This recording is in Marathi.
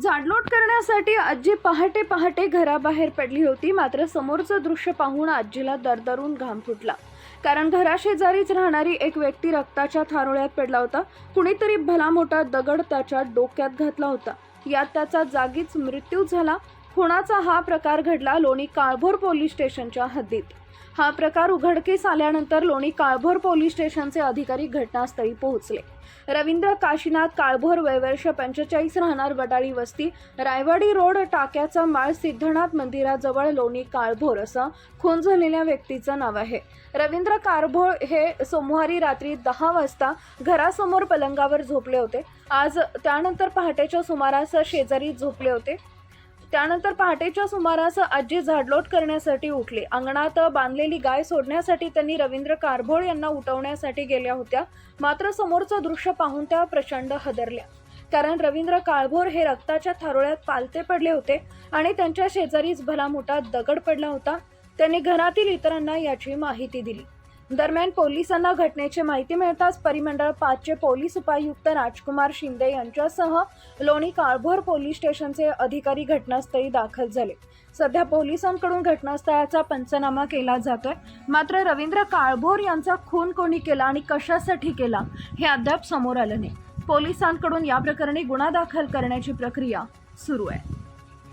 झाडलोट करण्यासाठी आजी पहाटे पहाटे घराबाहेर पडली होती. मात्र समोरचं दृश्य पाहून आजीला दरदरून घाम फुटला. कारण घराशेजारीच राहणारी एक व्यक्ती रक्ताच्या थारोळ्यात पडला होता. कुणीतरी भला मोठा दगड त्याच्या डोक्यात घातला होता. यात त्याचा जागीच मृत्यू झाला. खुणाचा हा प्रकार घडला लोणी काळभोर पोलीस स्टेशनच्या हद्दीत. हा प्रकार उघडकीस आल्यानंतर लोणी काळभोर पोलीस स्टेशनचे अधिकारी घटनास्थळी पोहोचले. रवींद्र काशीनाथ काळभोर वयवर्ष पंचेचाळीस राहणार वडाळी वस्ती रायवाडी रोड टाक्याचा माळ सिद्धनाथ मंदिराजवळ लोणी काळभोर असं खून झालेल्या व्यक्तीचं नाव आहे. रवींद्र कारभोळ हे सोमवारी रात्री दहा वाजता घरासमोर पलंगावर झोपले होते. आज त्यानंतर पहाटेच्या सुमारास शेजारी झोपले होते. त्यानंतर पहाटेच्या सुमारास आजी झाडलोट करण्यासाठी उठले. अंगणात बांधलेली गाय सोडण्यासाठी त्यांनी रवींद्र कारभोळ यांना उठवण्यासाठी गेल्या होत्या. मात्र समोरचं दृश्य पाहून त्या प्रचंड हदरल्या. कारण रवींद्र काळभोर हे रक्ताच्या थारोळ्यात पालते पडले होते आणि त्यांच्या शेजारीच भला मोठा दगड पडला होता. त्यांनी घरातील इतरांना याची माहिती दिली. दरम्यान पोलिसांना घटनेची माहिती मिळताच परिमंडळ पाचचे पोलीस उपायुक्त राजकुमार शिंदे यांच्यासह लोणी काळभोर पोलीस स्टेशनचे अधिकारी घटनास्थळी दाखल झाले. सध्या पोलिसांकडून घटनास्थळाचा पंचनामा केला जातोय. मात्र रवींद्र काळभोर यांचा खून कोणी केला आणि कशासाठी केला हे अद्याप समोर आलं नाही. पोलिसांकडून या प्रकरणी गुन्हा दाखल करण्याची प्रक्रिया सुरू आहे.